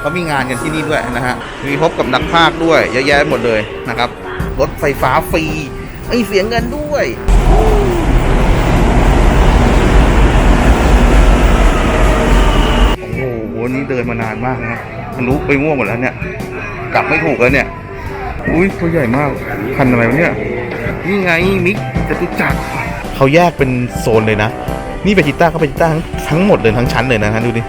เขามีงานกันที่นี่ด้วยนะฮะ มีพบกับนักพากย์ด้วยเยอะแยะหมดเลยนะครับ รถไฟฟ้าฟรีไอเสียเงินด้วยโอ้โหวันนี้เดินมานานมากนะมันรู้ไปง่วงหมดแล้วเนี่ย กลับไม่ถูกแล้วเนี่ย อุ้ยตัวใหญ่มากพันอะไรวะเนี่ย นี่ไงมิกจตุจักเขาแยกเป็นโซนเลยนะ นี่เป็นจิต้าก็เป็นจิต้าทั้งทั้งหมดเลยทั้งชั้นเลยนะฮะดูดิ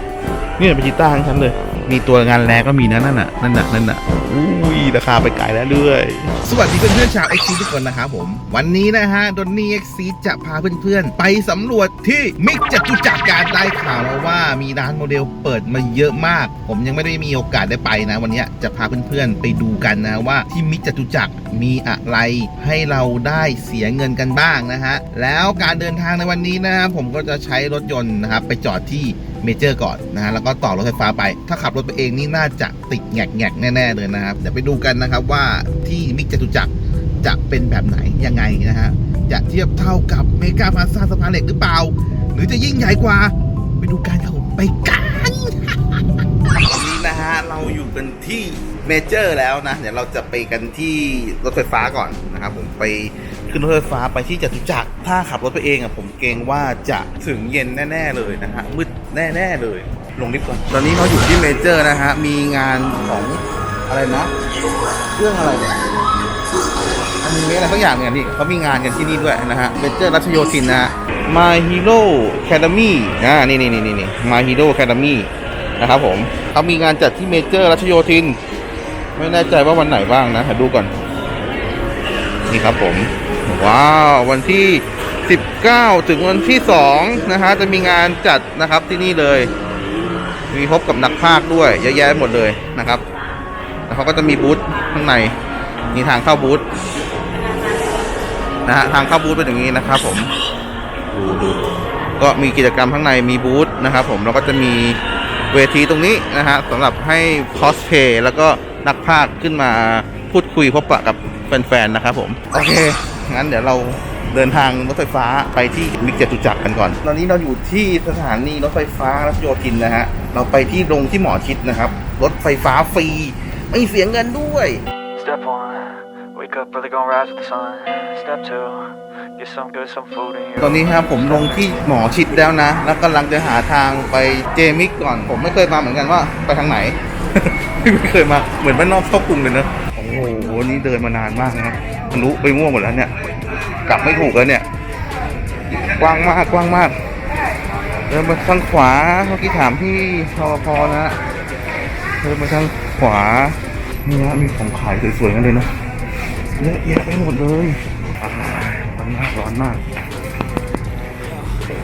นี่เป็นจิต้าทั้งชั้นเลย มีตัวงานแรก็มีนะนั่นน่ะนั่นน่ะนั่นน่ะอุ้ยราคาไปไกลแล้วด้วยสวัสดีเพื่อนๆชาว x อทุกคนนะครับผม วันนี้นะฮะดนนี่ x อจะพาเพื่อนๆ ไปสำรวจที่มิกจตุจักรการได้ข่าวมาว่ามีร้านโมเดลเปิดมาเยอะมาก ผมยังไม่ได้มีโอกาสได้ไปนะ วันนี้จะพาเพื่อนๆไปดูกันนะว่าที่มิกจตุจักรมีอะไรให้เราได้เสียเงินกันบ้างนะฮะแล้วการเดินทางในวันนี้นะครับผมก็จะใช้รถยนต์นะครับไปจอดที่ เมเจอร์ก่อนนะฮะแล้วก็ต่อรถไฟฟ้าไป ถ้าขับรถไปเองนี่น่าจะติดแงกแงกแน่ๆเลยนะครับเดี๋ยวไปดูกันนะครับว่าที่มิกจตุจักรจะเป็นแบบไหนยังไงนะฮะจะเทียบเท่ากับเมกาพาซาสะพานเหล็กหรือเปล่า หรือจะยิ่งใหญ่กว่า ไปดูกันครับผมไปกันวันนี้นะฮะเราอยู่กันที่เมเจอร์แล้วนะ เดี๋ยวเราจะไปกันที่รถไฟฟ้าก่อนนะครับผมไป ขึ้นรถไฟฟ้าไปที่จตุจักรถ้าขับรถไปเองอะผมเกรงว่าจะถึงเย็นแน่ ๆ เลยนะฮะมืดแน่ ๆ เลย ลงลิฟต์ก่อนตอนนี้เราอยู่ที่เมเจอร์นะฮะมีงานของอะไรนะเรื่องอะไรเนี่ยอันนี้อะไรสักอย่างเนี่ยนี่เขามีงานกันที่นี่ด้วยนะฮะเมเจอร์รัชโยธินนะฮะ My Hero Academy อ่านี่นี่นี่นี่ My Hero Academy นะครับผมเขามีงานจัดที่เมเจอร์รัชโยธิน ไม่แน่ใจว่าวันไหนบ้างนะหาดูก่อน นี่ครับผม ว้าว วันที่ 19 ถึงวันที่ 2 นะฮะ จะมีงานจัดนะครับที่นี่เลย มีพบกับนักพากย์ด้วยเยอะแยะหมดเลยนะครับ แล้วเขาก็จะมีบูธข้างในมีทางเข้าบูธนะฮะทางเข้าบูธเป็นอย่างนี้นะครับ ผมดูดูก็มีกิจกรรมข้างในมีบูธนะครับ ผมแล้วก็จะมีเวทีตรงนี้นะฮะสำหรับให้คอสเพย์แล้วก็นักพากขึ้นมาพูดคุยพบปะกับแฟนๆนะครับผม โอเค งั้นเดี๋ยวเราเดินทางรถไฟฟ้าไปที่มิกจตุจักรกันก่อน ตอนนี้เราอยู่ที่สถานีรถไฟฟ้ารัชโยธินนะฮะ เราไปที่ลงที่หมอชิดนะครับ รถไฟฟ้าฟรี ไม่เสียเงินด้วย Step one, wake up early, gonna rise with the sun. Step two, get some good, some food in ตอน your นี้ครับผมลงที่หมอชิดแล้วนะ แล้วกำลังจะหาทางไปเจมิกก่อน ผมไม่เคยมาเหมือนกันว่าไปทางไหน ไม่เคยมา เหมือนบ้านนอกเข้ากรุงเลยเนอะ โอ้โหนี่เดินมานานมากนะทะลุไปม่วงหมดแล้วเนี่ย กลับไม่ถูกแล้วเนี่ย กว้างมากกว้างมากเดินมาทางขวาเมื่อกี้ถามพี่รปภนะฮะเดินมาทางขวานี่นะมีของขายสวยๆกันเลยนะเยอะแยะไปหมดเลยร้อนมากร้อนมาก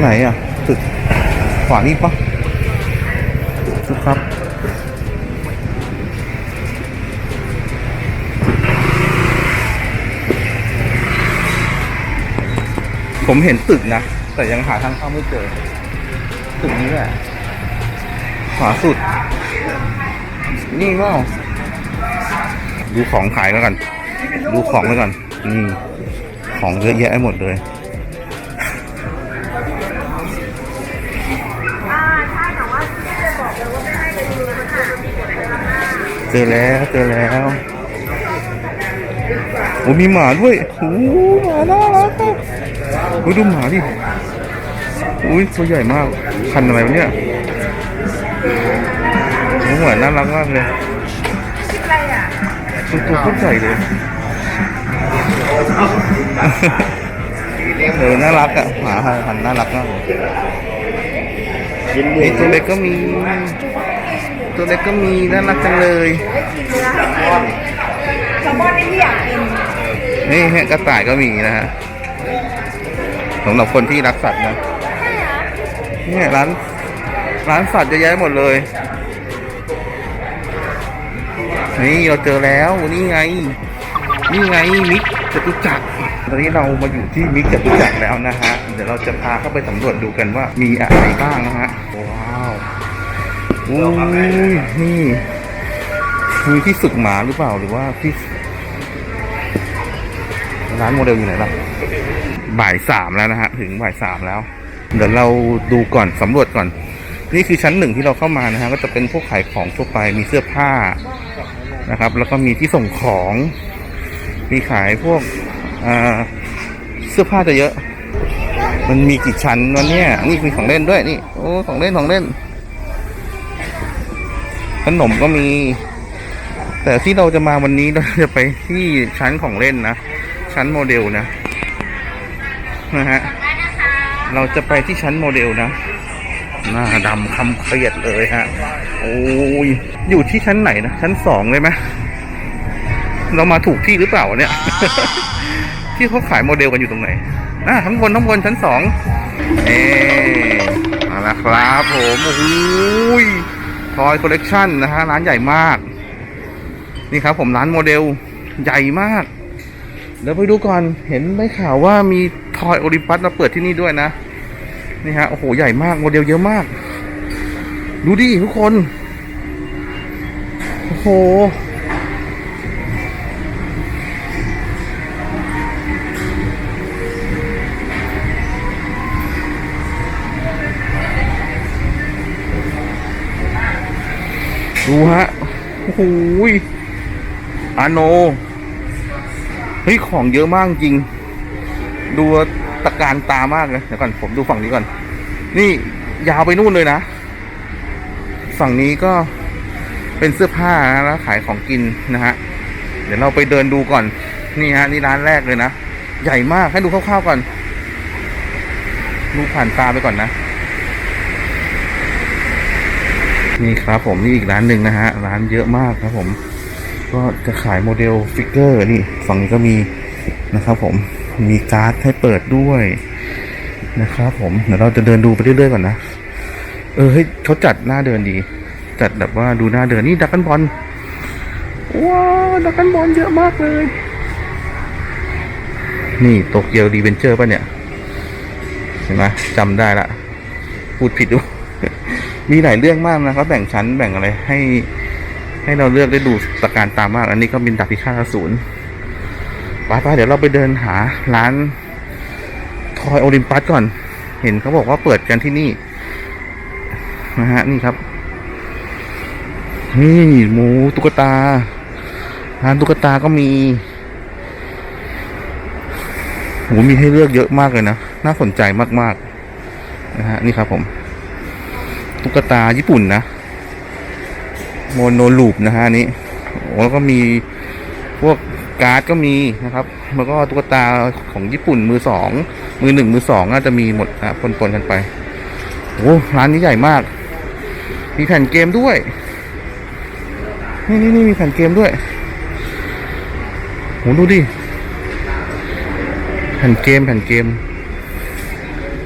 ไหนอะตึกขวานี่ปะตึกครับผมเห็นตึกนะ แต่ยังหาทางเข้าไม่เจอ ตึกนี้แหละขวาสุด นี่ว่าดูของขายแล้วกัน ดูของแล้วกันนี่ของเยอะแยะหมดเลย เจอแล้วเจอแล้วโอ้มีหมาด้วยโอ้หมาน่ารักอะโอ้ดูหมาดิอุ้ยตัวใหญ่มากพันธุ์อะไรวะเนี่ยโอ้เหมือนน่ารักมากเลยตัวตัวโคตรใหญ่เลยเออน่ารักอะหมาพันธุ์น่ารักมากเลยไอตัวเล็กก็มี ตัวเล็กก็มีน่ารักจังเลยแซลมอนนี่ที่อยากกินนี่ฮะกระต่ายก็มีนะฮะสำหรับคนที่รักสัตว์นะเนี่ยร้านร้านสัตว์เยอะแยะหมดเลย นี่เราเจอแล้วนี่ไง นี่ไงมิกจตุจักรตอนนี้เรามาอยู่ที่มิกจตุจักรแล้วนะฮะ เดี๋ยวเราจะพาเข้าไปสำรวจดูกันว่ามีอะไรบ้างนะฮะว้า วอุ้ยนี่มีที่ฝึกหมาหรือเปล่าหรือว่าที่ร้านโมเดลอยู่ไหนล่ะบ่ายสามแล้วนะฮะ ถึงบ่ายสามแล้ว เดี๋ยวเราดูก่อนสำรวจก่อน นี่คือชั้นหนึ่งที่เราเข้ามานะฮะ ก็จะเป็นพวกขายของทั่วไปมีเสื้อผ้านะครับ แล้วก็มีที่ส่งของ มีขายพวกเสื้อผ้าจะเยอะ มันมีกี่ชั้นวันเนี้ยนี่มีของเล่นด้วยนี่ โอ้ ของเล่นของเล่น ขนมก็มี แต่ที่เราจะมาวันนี้เราจะไปที่ชั้นของเล่นนะ ชั้นโมเดลนะนะฮะเราจะไปที่ชั้นโมเดลนะหน้าดำคำเครียดเลยฮะ โอ้ย อยู่ที่ชั้นไหนนะ ชั้นสองเลยไหมเรามาถูกที่หรือเปล่าเนี่ย ที่เขาขายโมเดลกันอยู่ตรงไหนอ่าทั้งบนทั้งบนชั้นสอง เอ๊มาแล้วครับผม โอ้โห ทอยคอลเลกชันนะฮะร้านใหญ่มาก นี่ครับผมร้านโมเดลใหญ่มาก เดี๋ยวไปดูก่อนเห็นได้ข่าวว่ามีทอยโอลิมปัสมาเปิดที่นี่ด้วยนะ นี่ฮะโอ้โหใหญ่มากโมเดลเยอะมาก ดูดิทุกคน โอ้โห ดูฮะโอ้โหยอาโนเฮ้ยของเยอะมากจริง ดูตะการตามากเลยเดี๋ยวก่อนผมดูฝั่งนี้ก่อน นี่ยาวไปนู่นเลยนะ ฝั่งนี้ก็เป็นเสื้อผ้านะแล้วขายของกินนะฮะ เดี๋ยวเราไปเดินดูก่อน นี่ฮะนี่ร้านแรกเลยนะ ใหญ่มากให้ดูคร่าวๆก่อน ดูผ่านตาไปก่อนนะ นี่ครับผมนี่อีกร้านหนึ่งนะฮะ ร้านเยอะมากครับผม ก็จะขายโมเดลฟิกเกอร์นี่ฝั่งนี้ก็มีนะครับผมมีการ์ดให้เปิดด้วยนะครับผมเดี๋ยวเราจะเดินดูไปเรื่อยๆก่อนนะ เออเฮ้ยเขาจัดหน้าเดินดี จัดแบบว่าดูหน้าเดินนี่ดักกันบอลว้าวดักกันบอลเยอะมากเลย นี่โตเกียวดีเวนเจอร์ป่ะเนี่ยเห็นไหมจำได้ละ พูดผิดด้วย มีหลายเรื่องมากนะเขาแบ่งชั้นแบ่งอะไรให้ ให้เราเลือกได้ดูตะการตามมาก อันนี้ก็เป็นดาบพิฆาตอสูรไปไปเดี๋ยวเราไปเดินหาร้านทอยโอลิมปัสก่อน เห็นเขาบอกว่าเปิดกันที่นี่ นะฮะ นี่ครับ นี่หมูตุ๊กตา ร้านตุ๊กตาก็มีโหมีให้เลือกเยอะมากเลยนะ น่าสนใจมากๆ นะฮะ นี่ครับผม ตุ๊กตาญี่ปุ่นนะโมโนลูปนะฮะนนี้โอ้แล้วก็มีพวกการ์ดก็มีนะครับ แล้วก็ตุ๊กตาของญี่ปุ่นมือสองมือหนึ่งมือสองน่าจะมีหมดนะปนๆกันไปโอ้ร้านนี้ใหญ่มาก มีแผ่นเกมด้วย นี่นี่นี่มีแผ่นเกมด้วยโหดูดิ แผ่นเกมแผ่นเกม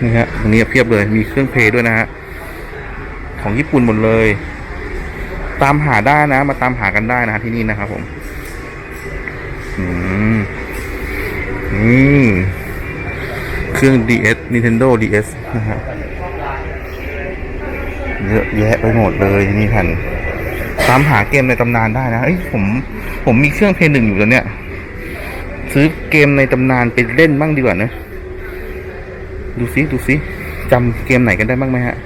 นี่ฮะตรงนี้เพียบเลย มีเครื่องเพลย์ด้วยนะฮะ ของญี่ปุ่นหมดเลย ตามหาได้นะ มาตามหากันได้นะที่นี่นะครับผมอืมอืมเครื่อง DS Nintendo DS นะฮะเยอะแยะไปหมดเลยนี่แผ่นตามหาเกมในตำนานได้นะเอ้ยผม ผมมีเครื่องเพย์หนึ่งอยู่ตัวเนี้ยซื้อเกมในตำนานไปเล่นบ้างดีกว่านะ ดูซิดูซิจำเกมไหนกันได้บ้างไหมฮะ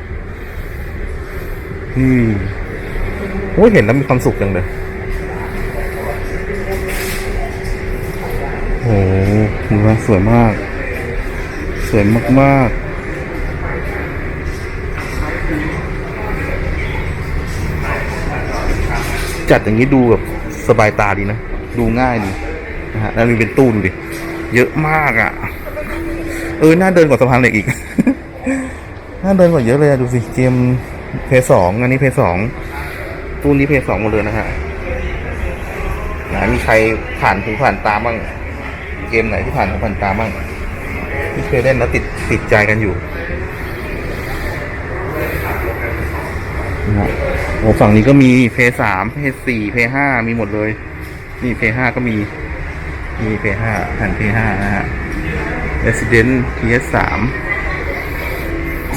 อืมโอ้ยเห็นแล้วมีความสุขจังเลยโอ้โหดูว่าสวยมาก สวยมากๆจัดอย่างนี้ดูแบบสบายตาดีนะ ดูง่ายดีนะฮะแล้วมีเป็นตู้ดูดิ เยอะมากอะ่ะ เออ น่าเดินกว่าสะพานเหล็กอีก น่าเดินกว่าเยอะเลยอะดูสิเกม เพย์สองอันนี้เพย์สองตู้นี้เพย์สองหมดเลยนะฮะไหนมีใครผ่านหูผ่านตาบ้าง เกมไหนที่ผ่านหูผ่านตาบ้างที่เคยเล่นแล้วติดติดใจกันอยู่นะฮะโอ้ฝั่งนี้ก็มีเพย์สามเพย์สี่เพย์ห้ามีหมดเลย นี่เพย์ห้าก็มี มีเพย์ห้าแผ่นเพย์ห้านะฮะ Resident PS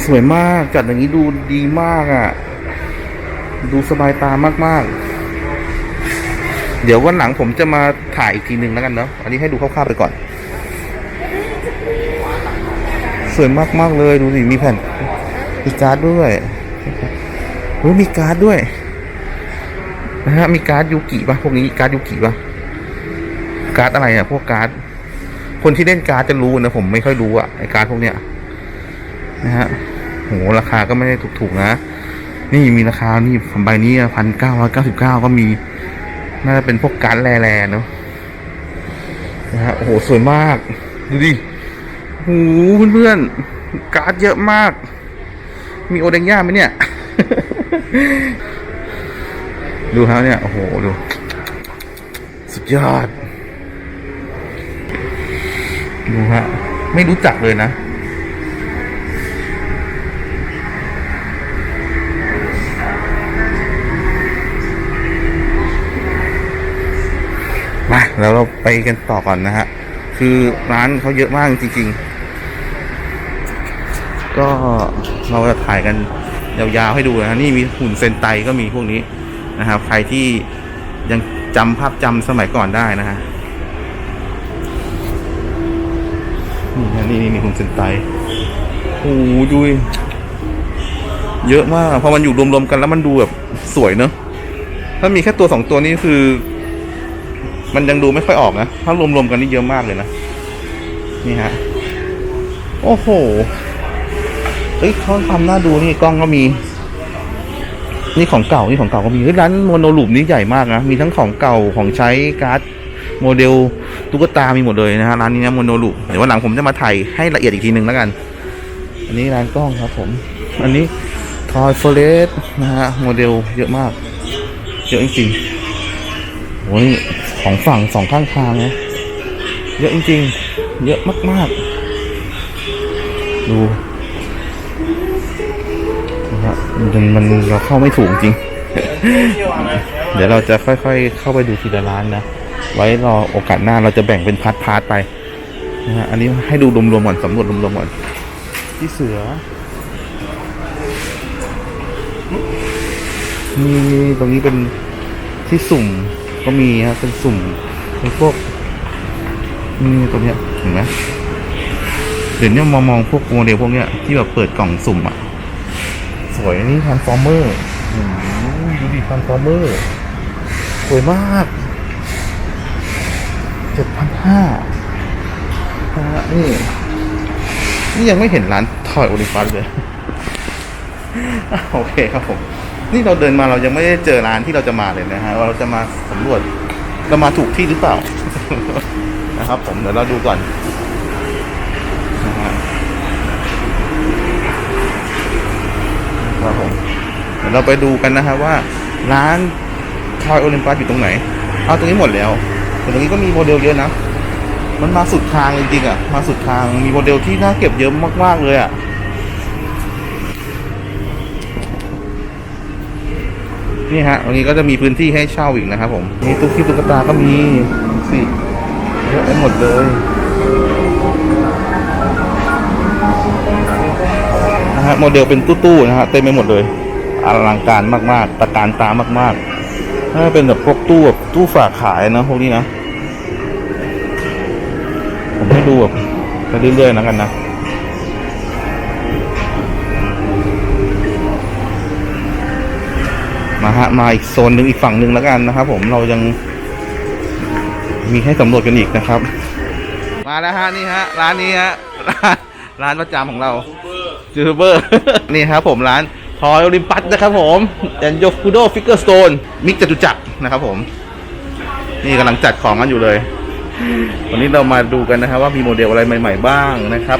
สวยมากจัดอย่างนี้ดูดีมากอะ่ะ ดูสบายตามากๆ เดี๋ยววันหลังผมจะมาถ่ายอีกทีหนึ่งแล้วกันเนาะอันนี้ให้ดูคร่าวๆไปก่อน สวยมากๆเลยดูสิมีแผ่นมีการ์ดด้วยโอ้ยมีการ์ดด้วยนะฮะมีการ์ดยูกิป่ะพวกนี้การ์ดยูกิป่ะการ์ดอะไรอะพวกการ์ดคนที่เล่นการ์ดจะรู้นะผมไม่ค่อยรู้อะไอการ์ดพวกเนี้ยนะฮะ หราคาก็ไม่ได้ถูกๆนะ นี่มีราคานี่ใบนี้พันเก้าร้อยเก้าสิบเก้าก็มี น่าจะเป็นพวกการ์ดแร่ๆเนาะนะฮะโอ้โหสวยมาก ดูดิโอ้โหเพื่อนๆการ์ดเยอะมาก มีโอเดงย่าไหมเนี่ย ดูครับเนี่ย โอ้โห ดู สุดยอด ดูฮะ ไม่รู้จักเลยนะ แล้วเราไปกันต่อก่อนนะฮะ คือร้านเขาเยอะมากจริงๆ ก็เราจะถ่ายกันยาวๆให้ดูนะฮะนี่มีหุ่นเซนไตก็มีพวกนี้นะครับ ใครที่ยังจำภาพจำสมัยก่อนได้นะฮะนี่นะนี่นี่หุ่นเซนไตโอ้โหดูเยอะมากพอมันอยู่รวมๆกันแล้วมันดูแบบสวยเนอะถ้ามีแค่ตัวสองตัวนี้คือ มันยังดูไม่ค่อยออกนะ ถ้ารวมๆกันนี่เยอะมากเลยนะ นี่ฮะ โอ้โหเอ้ยเขาทำหน้าดูนี่กล้องก็มี นี่ของเก่า นี่ของเก่าก็มี เฮ้ยร้านโมโนลูปนี้ใหญ่มากนะ มีทั้งของเก่าของใช้การ์ดโมเดลตุ๊กตามีหมดเลยนะฮะร้านนี้นะโมโนลูปเดี๋ยววันหลังผมจะมาถ่ายให้ละเอียดอีกทีหนึ่งแล้วกัน อันนี้ร้านกล้องครับผม อันนี้ทอยเฟรสนะฮะโมเดลเยอะมาก เยอะจริงๆโอ้ย ของฝั่งสองข้างทางนะเยอะจริงๆ เยอะมากๆ ดูนะฮะมันมันเราเข้าไม่ถูกจริง เดี๋ยวเราจะค่อยๆ เข้าไปดูทีละร้านนะ ไว้รอโอกาสหน้าเราจะแบ่งเป็นพาร์ทๆไปนะฮะอันนี้ให้ดูรวมๆก่อนสำรวจรวมๆก่อนที่เสือมีตรงนี้เป็นที่สุ่ม ก็มีฮะเป็นสุ่มเป็นพวกนี่ตัวเนี้ยเห็นไหมเดี๋ยวนี้ยมามองพวกโมเดลพวกเนี้ยที่แบบเปิดกล่องสุ่มอะ สวยนี่ทันฟอร์เมอร์ดูดิทันฟอร์เมอร์สวยมากเจ็ดพันห้านี่ นี่ยังไม่เห็นร้านทอยโอลิมปัสเลย โอเคครับผม นี่เราเดินมาเรายังไม่ได้เจอร้านที่เราจะมาเลยนะฮะว่าเราจะมาสำรวจเรามาถูกที่หรือเปล่า นะครับ ผมเดี๋ยวเราดูก่อนนะครับผมเดี๋ยวเราไปดูกันนะฮะว่า ร้านทอยโอลิมปัสอยู่ตรงไหนเอาตรงนี้หมดแล้วแต่ตรงนี้ก็มีโมเดลเยอะนะมันมาสุดทางจริงๆอะมาสุดทางมีโมเดลที่น่าเก็บเยอะมากๆเลยอะ นี่ฮะตรงนี้ก็จะมีพื้นที่ให้เช่าอีกนะครับผมมีตุ๊กที่ตุ๊กตาก็มีสิเยอะไปหมดเลยนะฮะโมเดลเป็นตู้ๆนะฮะเต็มไปหมดเลยอลังการมากๆตะการตามากๆถ้าเป็นแบบพวกตู้แบบตู้ฝากขายนะพวกนี้นะผมให้ดูแบบไปเรื่อยๆแล้วกันนะ มาฮะมาอีกโซนหนึ่งอีกฝั่งหนึ่งแล้วกันนะครับ ผมเรายังมีให้สำรวจกันอีกนะครับ มาแล้วฮะนี่ฮะร้านนี้ฮะร้านร้านประจำของเรายูทูบเบอร์นี่ครับผมร้านทอยโอลิมปัสนะครับผมแอนโยคูโดฟิกเกอร์สโตนมิกจตุจักรนะครับผมนี่กำลังจัดของกันอยู่เลย วันนี้เรามาดูกันนะครับ ว่ามีโมเดลอะไรใหม่ ๆ บ้างนะครับ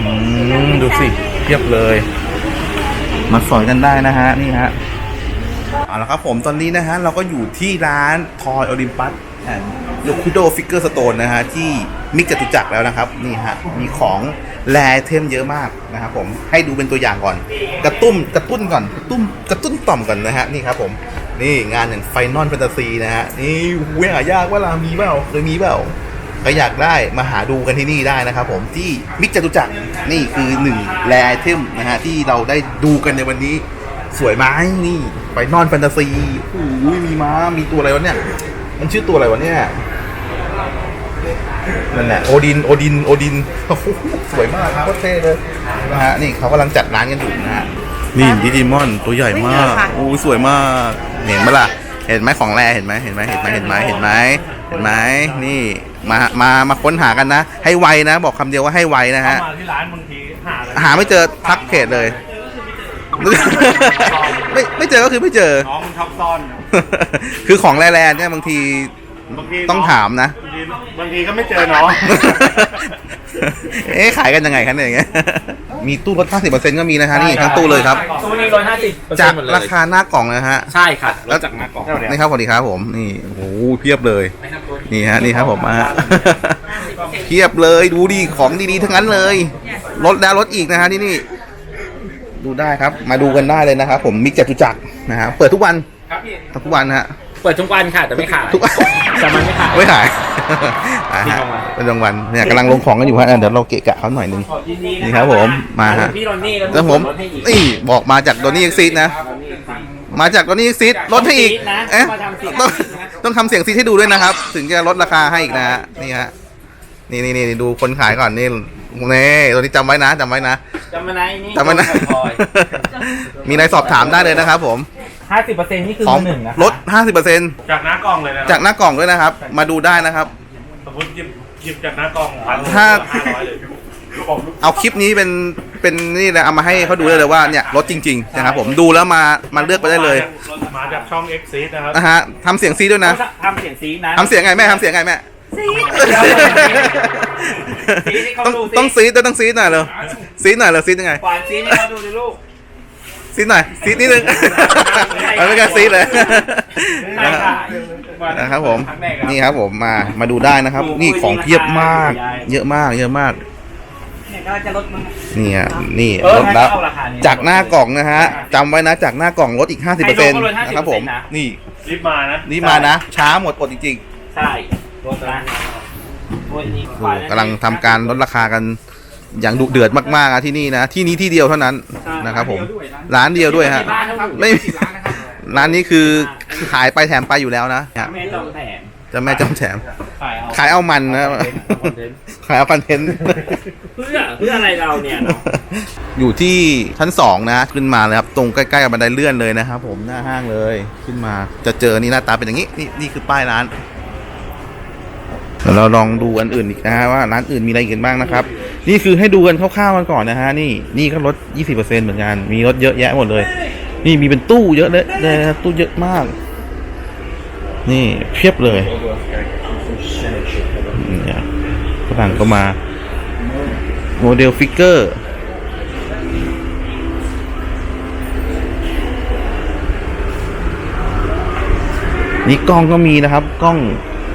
อืมดูสิเทียบเลย มาสอยกันได้นะฮะนี่ฮะเอาละครับผมตอนนี้นะฮะเราก็อยู่ที่ร้านทอยโอลิมปัสแอนด์ยคุโดฟิกเกอร์สโตนนะฮะที่มิกจตุจักรแล้วนะครับนี่ฮะมีของแลเทมเยอะมากนะครับผมให้ดูเป็นตัวอย่างก่อน กระตุ้มกระตุ้นก่อนกระตุ้มกระตุ้นต่อมก่อนนะฮะนี่ครับผมนี่งานอย่างไฟนอลแฟนตาซีนะฮะนี่เว้ยหายากว่าลามีเปล่าเคยมีเปล่า ใครอยากได้มาหาดูกันที่นี่ได้นะครับผมที่มิกจตุจักรนี่คือหนึ่งแลเทมนะฮะที่เราได้ดูกันในวันนี้ สวยไหมนี่ไฟนอลแฟนตาซีโอ้ยมีม้ามีตัวอะไรวะเนี่ย มันชื่อตัวอะไรวะเนี่ยนั่นแหละโอดินโอดินโอดินโอ้โหสวยมากครับโคตรเท่เลยนะฮะนี่เขากำลังจัดร้านกันอยู่นะฮะนี่ดิจิมอนตัวใหญ่มากโอ้ยสวยมากเห็นไหมล่ะ เห็นไหมของแรเห็นไหมเห็นไหมเห็นไหมเห็นไหมเห็นไหมเห็นไหมนี่ มามามาค้นหากันนะ ให้ไวนะ บอกคำเดียวว่าให้ไวนะฮะมาที่ร้านบางทีหาเลยหาไม่เจอทักเพจเลย ไม่ไม่เจอก็คือไม่เจอ น้องมันชอบซ่อนคือของแร่ๆเนี่ยบางทีบางทีต้องถามนะ บางทีบางทีก็ไม่เจอน้อง เอ๊ะขายกันยังไงครับเนี่ยอย่างเงี้ย มีตู้ลด 50%ก็มีนะฮะนี่ทั้งตู้เลยครับ ตู้นี้ร้อยห้าสิบจากราคาหน้ากล่องนะฮะ ใช่ค่ะลดจากหน้ากล่องนี่ครับสวัสดีครับผมนี่โอ้โหเพียบเลย นี่ฮะนี่ครับผมมาฮะเพียบเลยดูดิของดีๆทั้งนั้นเลยลดแล้วลดอีกนะฮะที่นี่ ดูได้ครับ มาดูกันได้เลยนะครับผมมิกจตุจักรนะฮะเปิดทุกวันครับพี่ทุกวันนะฮะเปิดทุกวันค่ะแต่ไม่ขายทุกวันแต่มันไม่ขายไม่ขาย อ่าที่ฮะกลางวันเป็นรางวัลเนี่ยกำลังลงของกันอยู่ฮะอะเดี๋ยวเราเกะกะเขาหน่อยนึงขอยินดีนี่ครับผมมาฮะพี่โรนนี่แล้วผมลดให้อีกนี่บอกมาจากโดนี่เอ็กซิสนะ มาจากโดนี่เอ็กซิสลดให้อีกนะเอ๊ะมาทำเสียงต้องซีดนะต้องทำเสียงซีดให้ดูด้วยนะครับ ถึงจะลดราคาให้อีกนะฮะนี่ฮะนี่นี่นี่ดูคนขายก่อนนี่นี่ตัวนี้จำไว้นะจำไว้นะจำมาไหนนี่จำไว้นะมีอะไรสอบถามได้เลยนะครับผมห้าสิบเปอร์เซ็นต์นี่คือของหนึ่งนะลด50%จากหน้ากล่องเลยนะจากหน้ากล่องด้วยนะครับ มาดูได้นะครับสมม ติหยิบหยิบจากหน้ากล่องพันถ้า ห้าร้อยเลยเอาคลิปนี้เป็นเป็นนี่นะเอามาให้เขาดูได้เลยว่าเนี่ยลดจริงๆนะครับผมดูแล้วมามาเลือกไปได้เลยมาจากช่อง X ซีนะครับนะฮะทำเสียงซีดด้วยนะทำเสียงซีดนะทำเสียงไงแม่ทำเสียงไงแม่ ซีดให้เขาต้องดูสิต้องซีดด้วยต้องซีดหน่อยเลยซีดหน่อยเลยซีดยังไงกวานซีดให้เขาดูดิลูก ซีดหน่อยซีดนิดนึงเอาไม่กันซีดเลยใช่ค่ะนะครับผมครั้งแรกครับนี่ครับผมมามาดูได้นะครับ นี่ของเพียบมาก เยอะมาก เยอะมากเนี่ยก็จะลดมันนี่ฮะนี่เออลดแล้วให้เอาราคานี้จากหน้ากล่องนะฮะจำไว้นะจากหน้ากล่องลดอีก 50%นะครับผมนะนี่รีบมานะนี่มานะ ช้าหมดอดจริงใช่ลดนะโอ้ยนี่ๆโอ้โหกำลังทำการลดราคากัน อย่างดุเดือดมากๆอะที่นี่นะที่นี้ที่เดียวเท่านั้นนะครับ ผม ร้านเดียวด้วยฮะร้านนะครับไม่มีร้านนี้คือขายไปแถมไปอยู่แล้วนะแม่ต้องแถมจะแม่จำแถม ขายเอาขายเอามันนะ ขายเอาคอนเทนต์ เพื่อเพื่ออะไรเราเนี่ยเนาะอยู่ที่ชั้นสองนะขึ้นมาเลยครับ ตรงใกล้ๆกับบันไดเลื่อนเลยนะครับผมหน้าห้างเลยขึ้นมาจะเจอนี่หน้าตาเป็นอย่างนี้ นี่นี่คือป้ายร้านเดี๋ยวเราลองดูอันอื่นอีกนะฮะว่าร้านอื่นมีอะไรอีกกันบ้างนะครับ นี่คือให้ดูกันคร่าวๆกันก่อนนะฮะ นี่นี่ก็ลด 20%เหมือนกัน มีรถเยอะแยะหมดเลย นี่มีเป็นตู้เยอะเลยนะตู้เยอะมาก นี่เพียบเลยนี่ฝรั่งก็มา โมเดลฟิกเกอร์นี่กล้องก็มีนะครับ กล้อง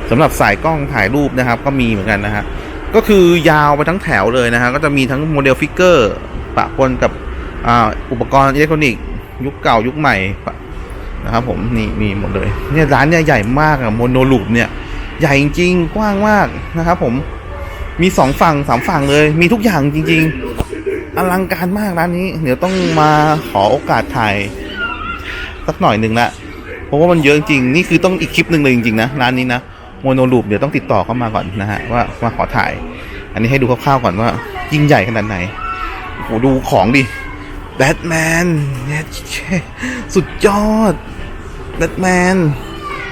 สำหรับสายกล้องถ่ายรูปนะครับ ก็มีเหมือนกันนะฮะ ก็คือยาวไปทั้งแถวเลยนะฮะก็จะมีทั้งโมเดลฟิกเกอร์ปะปนกับอ,อุปกรณ์อิเล็กทรอนิกส์ยุคเก่ายุคใหม่นะครับผมนี่มีหมดเลยเนี่ยร้านเนี่ยใหญ่มากอะโมโนลูปเนี่ยใหญ่จริงๆกว้างมากนะครับผมมีสองฝั่งสามฝั่งเลย มีทุกอย่างจริง ๆ อลังการมากร้านนี้ เดี๋ยวต้องมาขอโอกาสถ่ายสักหน่อยหนึ่งละเพราะว่ามันเยอะจริงนี่คือต้องอีกคลิปหนึ่งเลยจริงๆนะร้านนี้นะ โมโนลูปเดี๋ยวต้องติดต่อเข้ามาก่อนนะฮะว่ามาขอถ่าย อันนี้ให้ดูคร่าวๆก่อนว่า ยิ่งใหญ่ขนาดไหนโอ้โหดูของดิแบทแมนเนี่ยสุดยอดแบทแมน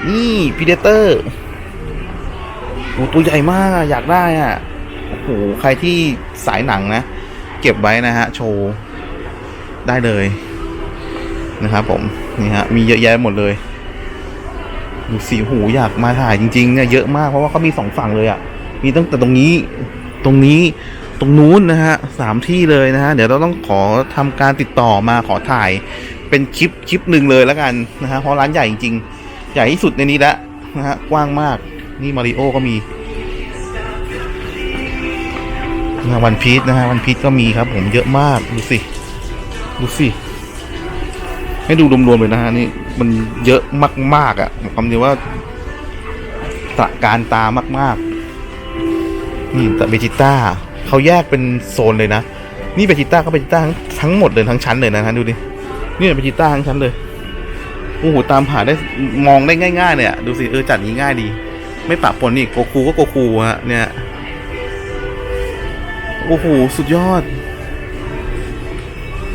นี่พีเดเตอร์โอ้ตัวใหญ่มากอยากได้อะโอ้โหใครที่สายหนังนะ เก็บไว้นะฮะ โชว์ได้เลยนะครับผม นี่ฮะ มีเยอะแยะหมดเลย สีหูอยากมาถ่ายจริงๆเนี่ยเยอะมากเพราะว่าเขามีสองฝั่งเลยอะ่ะ มีตั้งแต่ตรงนี้ตรงนี้ตรงนู้นนะฮะสามที่เลยนะฮะ เดี๋ยวเราต้องขอทำการติดต่อมาขอถ่ายเป็นคลิปคลิปหนึ่งเลยแล้วกันนะฮะเพราะร้านใหญ่จริงๆ ใหญ่ที่สุดในนี้แล้วนะฮะกว้างมากนี่มาริโอก็มีนะวันพีชนะฮะวันพีชก็มีครับ ผมเยอะมาก ดูสิ ดูสิ ให้ดูรวมๆเลยนะฮะนี่ มันเยอะมาก ๆอะ่ะความจริงว่าตะการตามากๆนี่แต่เบจิต้าเขาแยกเป็นโซนเลยนะ นี่เบจิต้าก็เบจิต้าทั้งทั้งหมดเลยทั้งชั้นเลยนะฮะดูดินี่เบจิต้าทั้งชั้นเลยโอ้โหตามหาได้มองได้ง่าย ๆเนี่ยดูสิเออจัดนี้ง่ายดี ไม่ปะปนนี่โกคูก็โกคูฮะเนี่ยโอ้โหสุดยอด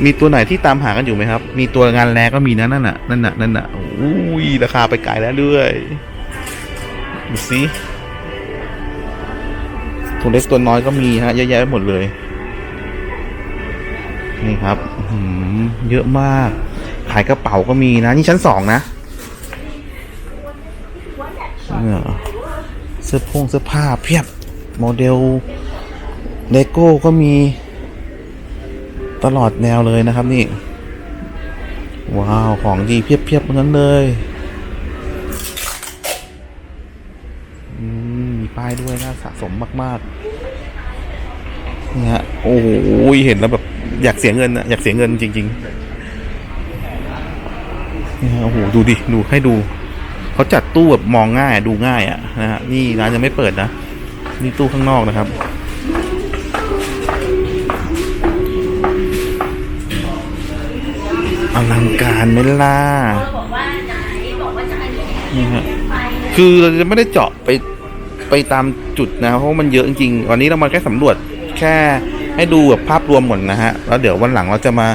มีตัวไหนที่ตามหากันอยู่ไหมครับ มีตัวงานแรก็มีนะนั่นน่ะนั่นน่ะนั่นน่ะอุ้ยราคาไปไกลแล้วด้วยดูสิตัวเล็กตัวน้อยก็มีฮะเยอะแยะไปหมดเลย นี่ครับอื้อหือเยอะมาก ขายกระเป๋าก็มีนะ นี่ชั้นสองนะเนี่ยเสื้อพงเสื้อผ้าเพียบ โมเดลเลโก้ก็มี ตลอดแนวเลยนะครับนี่ ว้าว ของดีเพียบๆทั้งนั้นเลยมีป้ายด้วยน่าสะสมมากๆนี่ฮะโอ้โหเห็นแล้วแบบอยากเสียเงินอะอยากเสียเงินจริงๆนี่ฮะโอ้โหดูดิดูให้ดูเขาจัดตู้แบบมองง่ายดูง่ายอะนะฮะนี่ร้านยังไม่เปิดนะนี่ตู้ข้างนอกนะครับ ลังการไหมล่ะบอกว่าไหนบอกว่าจะอันนี้นี่ฮะไปคือเราจะไม่ได้เจาะไปไปตามจุดนะเพราะว่ามันเยอะจริงๆวันนี้เรามาแค่สำรวจแค่ให้ดูแบบภาพรวมหมดนะฮะแล้วเดี๋ยววันหลังเราจะมา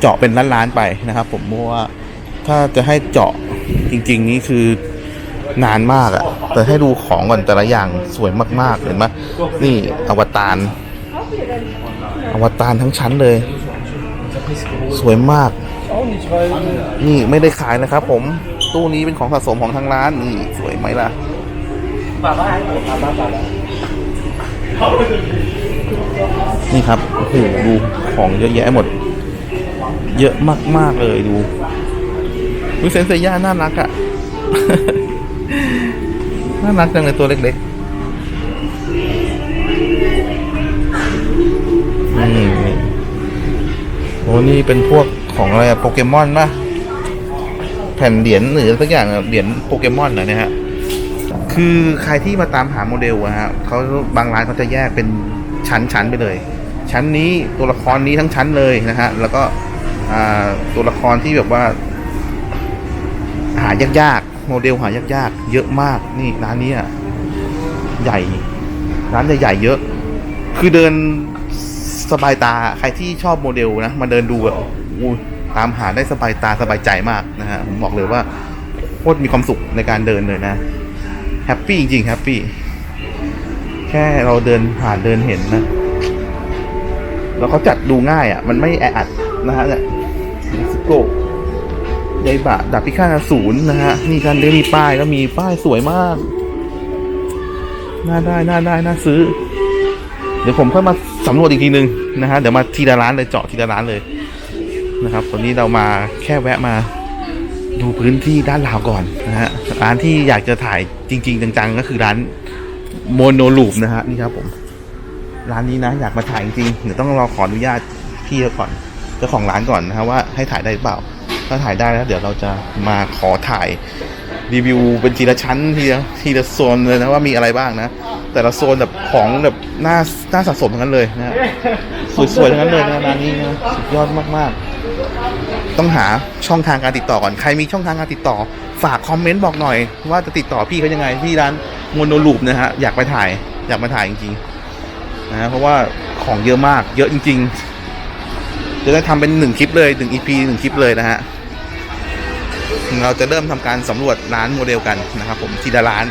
เจาะเป็นล้านๆไปนะครับ ผมเพราะว่าถ้าจะให้เจาะจริง ๆ นี่คือนานมากอะแต่ให้ดูของก่อนแต่ละอย่างสวยมากๆเห็นไหมนี่อวตารอวตารทั้งชั้นเลย สวยมาก นี่ไม่ได้ขายนะครับผมตู้นี้เป็นของสะสมของทางร้านนี่สวยไหมล่ะนี่ครับโอ้โหดูของเยอะแยะหมด เยอะมาก ๆ เลยดูดูเซนเซย่าน่ารักอะ่ะ น่ารักจังเลยตัวเล็กๆนี่โอ้นี่เป็นพวก ของอะไรโปเกมอนป่ะแผ่นเหรียญหรือสักอย่างเหรียญโปเกมอนนะเนี่ยฮะคือใครที่มาตามหาโมเดลอะฮะเขาบางร้านเขาจะแยกเป็นชั้นๆไปเลย ชั้นนี้ตัวละครนี้ทั้งชั้นเลยนะฮะแล้วก็ตัวละครที่แบบว่า หายากๆโมเดลหายากๆเยอะมากนี่ร้านนี้อะใหญ่ ร้านใหญ่ๆเยอะ คือเดินสบายตาใครที่ชอบโมเดลนะมาเดินดูแบบ ตามหาได้สบายตาสบายใจมากนะฮะผมบอกเลยว่าโคตรมีความสุขในการเดินเลยนะแฮปปี้จริงๆแฮปปี้แค่เราเดินผ่านเดินเห็นนะ แล้วเขาจัดดูง่ายอะ มันไม่แออัดนะฮะเนี่ยสโกยายบะดาบพิฆาตอสูรนะฮะนี่กันเดมีป้ายก็มีป้ายสวยมากน่าได้น่าได้น่าซื้อ เดี๋ยวผมค่อยมาสำรวจอีกทีนึงนะฮะเดี๋ยวมาทีละร้านเลยเจาะทีละร้านเลย นะครับวันนี้เรามาแค่แวะมาดูพื้นที่ด้านลาวก่อนนะฮะร้านที่อยากจะถ่ายจริง ๆ จังๆ ก็คือร้านโมโนลูปนะฮะนี่ครับผม ร้านนี้นะอยากมาถ่ายจริงๆเดี๋ยวต้องรอขออนุญาตพี่ก่อนเจ้าของร้านก่อนนะฮะว่าให้ถ่ายได้หรือเปล่า ถ้าถ่ายได้แล้วเดี๋ยวเราจะมาขอถ่ายรีวิวเป็นทีละชั้นทีละทีละโซนเลยนะว่ามีอะไรบ้างนะ แต่ละโซนแบบของแบบน่าน่าสะสมทั้งนั้นเลยนะฮะสวยๆทั้งนั้นเลยนะร้านนี้นะสุดยอดมากๆ ต้องหาช่องทางการติดต่อก่อนใครมีช่องทางการติดต่อ ฝากคอมเมนต์บอกหน่อย ว่าจะติดต่อพี่เขายังไงที่ร้านโมโนลูปนะฮะอยากไปถ่ายอยากมาถ่ายจริงๆนะฮะเพราะว่าของเยอะมากเยอะจริงๆจะได้ทำเป็นหนึ่งคลิปเลยหนึ่งอีพีหนึ่งคลิปเลยนะฮะเราจะเริ่มทำการสำรวจร้านโมเดลกันนะครับผมทีละร้าน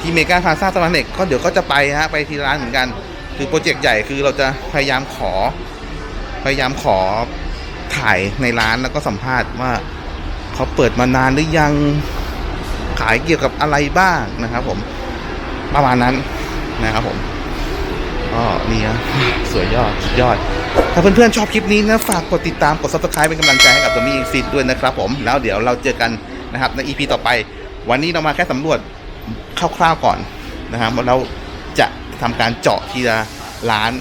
ที่เมกาพาซาสมาร์เน็กก็เดี๋ยวก็จะไปฮะไปทีละร้านเหมือนกัน คือโปรเจกต์ใหญ่คือเราจะพยายามขอ พยายามขอ ถ่ายในร้านแล้วก็สัมภาษณ์ว่าเขาเปิดมานานหรือยังขายเกี่ยวกับอะไรบ้างนะครับ ผม ประมาณนั้นนะครับผมก็นี่นะสวยยอดสุดยอด ถ้าเพื่อนๆชอบคลิปนี้นะ ฝากกดติดตามกด subscribe เป็นกำลังใจให้กับตัวมี่ซีดด้วยนะครับผมแล้วเดี๋ยวเราเจอกันนะครับใน EP ต่อไป วันนี้เรามาแค่สำรวจคร่าวๆก่อนนะครับว่าเราจะทำการเจาะทีละร้าน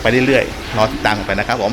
ไปเรื่อยๆรอติดตามกันไปนะครับผม